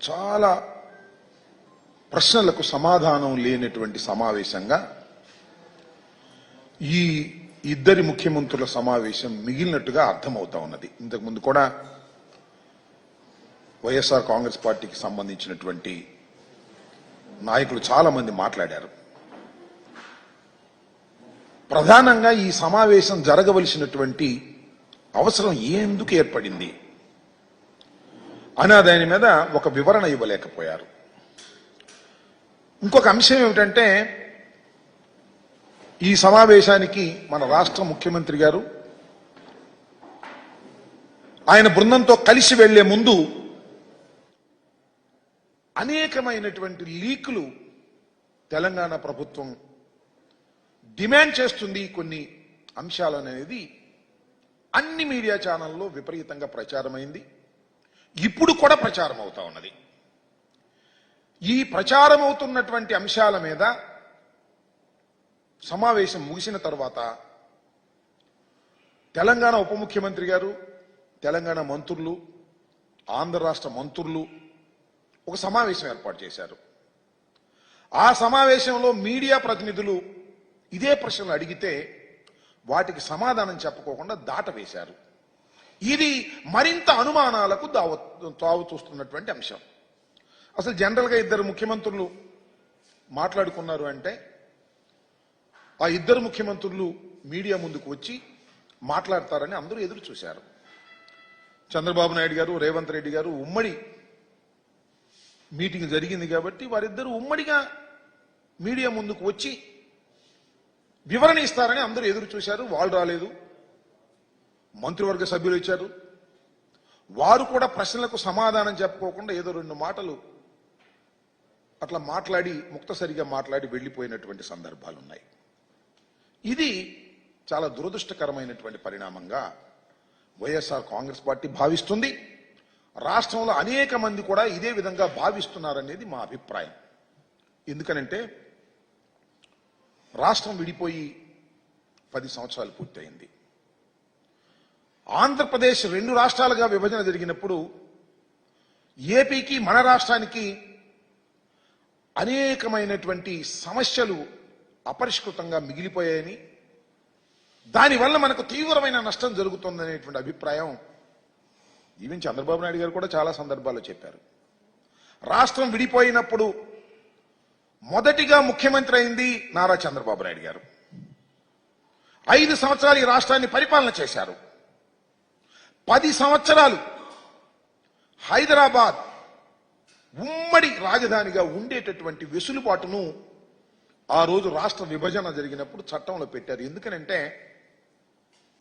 చాలా ప్రశ్నలకు సమాధానం లేనటువంటి సమావేశంగా ఈ ఇద్దరి ముఖ్యమంత్రుల సమావేశం మిగిలినట్టుగా అర్థమవుతా ఉన్నది. ఇంతకుముందు కూడా వైఎస్ఆర్ కాంగ్రెస్ పార్టీకి సంబంధించినటువంటి నాయకులు చాలా మంది మాట్లాడారు. ప్రధానంగా ఈ సమావేశం జరగవలసినటువంటి అవసరం ఎందుకు ఏర్పడింది? అనే దాని మీద ఒక వివరణ ఇవ్వలేకపోయారు. ఇంకొక అంశం ఏమిటంటే ఈ సమావేశానికి మన రాష్ట్ర ముఖ్యమంత్రి గారు ఆయన బృందంతో కలిసి వెళ్ళే ముందు అనేకమైనటువంటి లీకులు తెలంగాణ ప్రభుత్వం డిమాండ్ చేస్తుంది కొన్ని అంశాలు అనేది అన్ని మీడియా ఛానల్లో విపరీతంగా ప్రచారమైంది. ఇప్పుడు కూడా ప్రచారం అవుతా ఉన్నది. ఈ ప్రచారం అవుతున్నటువంటి అంశాల మీద సమావేశం ముగిసిన తర్వాత తెలంగాణ ఉప ముఖ్యమంత్రి గారు తెలంగాణ మంత్రులు ఆంధ్ర రాష్ట్ర మంత్రులు ఒక సమావేశం ఏర్పాటు చేశారు. ఆ సమావేశంలో మీడియా ప్రతినిధులు ఇదే ప్రశ్నలు అడిగితే వాటికి సమాధానం చెప్పుకోకుండా దాట వేశారు. ఇది మరింత అనుమానాలకు దావ తావు చూస్తున్నటువంటి అంశం. అసలు జనరల్గా ఇద్దరు ముఖ్యమంత్రులు మాట్లాడుకున్నారు అంటే ఆ ఇద్దరు ముఖ్యమంత్రులు మీడియా ముందుకు వచ్చి మాట్లాడతారని అందరూ ఎదురు చూశారు. చంద్రబాబు నాయుడు గారు రేవంత్ రెడ్డి గారు ఉమ్మడి మీటింగ్ జరిగింది కాబట్టి వారిద్దరూ ఉమ్మడిగా మీడియా ముందుకు వచ్చి వివరణ ఇస్తారని అందరూ ఎదురు చూశారు. వాళ్ళు రాలేదు. మంత్రివర్గ సభ్యులు ఇచ్చారు. వారు కూడా ప్రశ్నలకు సమాధానం చెప్పుకోకుండా ఏదో రెండు మాటలు అట్లా మాట్లాడి ముక్తసరిగా మాట్లాడి వెళ్ళిపోయినటువంటి సందర్భాలు ఉన్నాయి ఇది చాలా దురదృష్టకరమైనటువంటి పరిణామంగా వైఎస్ఆర్ కాంగ్రెస్ పార్టీ భావిస్తుంది. రాష్ట్రంలో అనేక మంది కూడా ఇదే విధంగా భావిస్తున్నారనేది మా అభిప్రాయం. ఎందుకనంటే రాష్ట్రం విడిపోయి పది సంవత్సరాలు పూర్తయింది. ఆంధ్రప్రదేశ్ రెండు రాష్ట్రాలుగా విభజన జరిగినప్పుడు ఏపీకి మన రాష్ట్రానికి అనేకమైనటువంటి సమస్యలు అపరిష్కృతంగా మిగిలిపోయాయని దానివల్ల మనకు తీవ్రమైన నష్టం జరుగుతుందనేటువంటి అభిప్రాయం ఈవెన్ చంద్రబాబు నాయుడు గారు కూడా చాలా సందర్భాల్లో చెప్పారు. రాష్ట్రం విడిపోయినప్పుడు మొదటిగా ముఖ్యమంత్రి అయింది నారా చంద్రబాబు నాయుడు గారు. ఐదు సంవత్సరాలు ఈ రాష్ట్రాన్ని పరిపాలన చేశారు. పది సంవత్సరాలు హైదరాబాద్ ఉమ్మడి రాజధానిగా ఉండేటటువంటి వెసులుబాటును ఆ రోజు రాష్ట్ర విభజన జరిగినప్పుడు చట్టంలో పెట్టారు. ఎందుకనంటే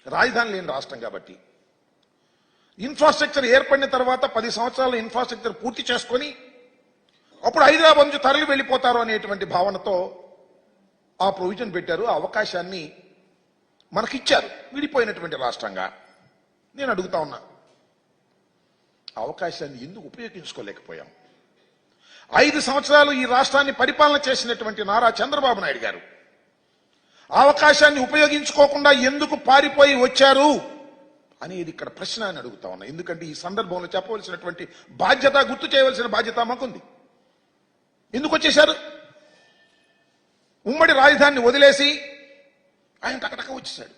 రాజధాని లేని రాష్ట్రం కాబట్టి. ఇన్ఫ్రాస్ట్రక్చర్ ఏర్పడిన తర్వాత పది సంవత్సరాల ఇన్ఫ్రాస్ట్రక్చర్ పూర్తి చేసుకొని అప్పుడు హైదరాబాద్ నుంచి తరలి వెళ్ళిపోతారు అనేటువంటి భావనతో ఆ ప్రొవిజన్ పెట్టారు. ఆ అవకాశాన్ని మనకిచ్చారు. విడిపోయినటువంటి రాష్ట్రంగా. నేను అడుగుతా ఉన్నా. అవకాశాన్ని ఎందుకు ఉపయోగించుకోలేకపోయాం? ఐదు సంవత్సరాలు ఈ రాష్ట్రాన్ని పరిపాలన చేసినటువంటి నారా చంద్రబాబు నాయుడు గారు. అవకాశాన్ని ఉపయోగించుకోకుండా ఎందుకు పారిపోయి వచ్చారు అనేది ఇక్కడ ప్రశ్న అని అడుగుతా ఉన్నా. ఎందుకంటే ఈ సందర్భంలో చెప్పవలసినటువంటి బాధ్యత గుర్తు చేయవలసిన బాధ్యత మాకుంది. ఎందుకు వచ్చేశారు? ఉమ్మడి రాజధానిని వదిలేసి ఆయన టకటక వచ్చేసాడు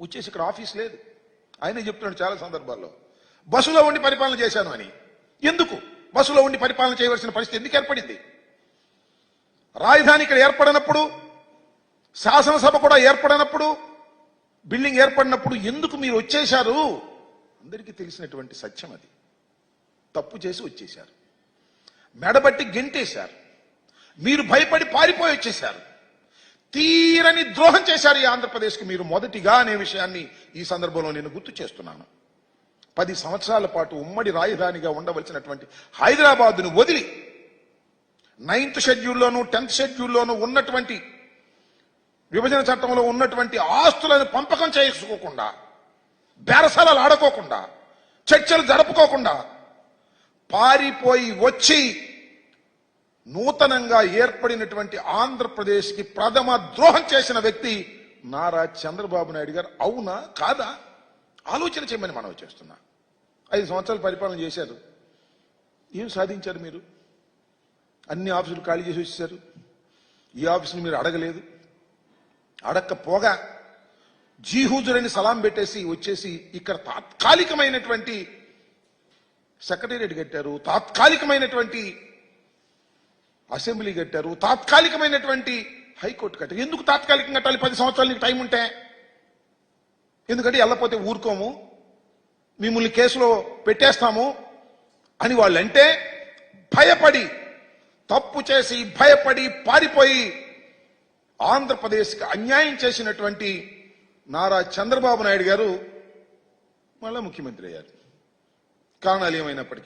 వచ్చేసి ఇక్కడ ఆఫీస్ లేదు. ఆయనే చెప్తున్నాడు చాలా సందర్భాల్లో. బస్సులో ఉండి పరిపాలన చేశాను అని. ఎందుకు? బస్సులో ఉండి పరిపాలన చేయవలసిన పరిస్థితి ఎందుకు ఏర్పడింది? రాజధాని ఇక్కడ ఏర్పడినప్పుడు శాసనసభ కూడా ఏర్పడినప్పుడు బిల్డింగ్ ఏర్పడినప్పుడు ఎందుకు మీరు వచ్చేశారు? అందరికీ తెలిసినటువంటి సత్యం అది. తప్పు చేసి వచ్చేశారు. మెడబట్టి గెంటేశారు. మీరు భయపడి పారిపోయి వచ్చేశారు. తీరని ద్రోహం చేశారు ఈ ఆంధ్రప్రదేశ్కి మీరు మొదటిగా అనే విషయాన్ని ఈ సందర్భంలో నేను గుర్తు చేస్తున్నాను. పది సంవత్సరాల పాటు ఉమ్మడి రాజధానిగా ఉండవలసినటువంటి హైదరాబాద్ను వదిలి నైన్త్ షెడ్యూల్లోను టెన్త్ షెడ్యూల్లోను ఉన్నటువంటి విభజన చట్టంలో ఉన్నటువంటి ఆస్తులను పంపకం చేసుకోకుండా బేరసాలలు ఆడుకోకుండా చర్చలు జరుపుకోకుండా పారిపోయి వచ్చి నూతనంగా ఏర్పడినటువంటి ఆంధ్రప్రదేశ్కి ప్రథమ ద్రోహం చేసిన వ్యక్తి నారా చంద్రబాబు నాయుడు గారు. అవునా? కాదా? ఆలోచన చేయమని మనం చేస్తున్నా. ఐదు సంవత్సరాలు పరిపాలన చేశారు. ఏం సాధించారు మీరు? అన్ని ఆఫీసులు ఖాళీ చేసి వచ్చేసారు ఈ ఆఫీసుని మీరు అడగలేదు. అడక్కపోగా జీహూజులని అని సలాం పెట్టేసి వచ్చేసి ఇక్కడ తాత్కాలికమైనటువంటి సెక్రటేరియట్ కట్టారు. తాత్కాలికమైనటువంటి అసెంబ్లీ కట్టారు. తాత్కాలికమైనటువంటి హైకోర్టు కట్టారు. ఎందుకు తాత్కాలికంగా కట్టాలి? పది సంవత్సరాలు నీకు టైం ఉంటే. ఎందుకంటే వెళ్ళపోతే ఊరుకోము. మిమ్మల్ని కేసులో పెట్టేస్తాము అని వాళ్ళంటే భయపడి తప్పు చేసి భయపడి పారిపోయి ఆంధ్రప్రదేశ్కి అన్యాయం చేసినటువంటి నారా చంద్రబాబు నాయుడు గారు మళ్ళా ముఖ్యమంత్రి అయ్యారు. కారణాలు ఏమైనప్పటికీ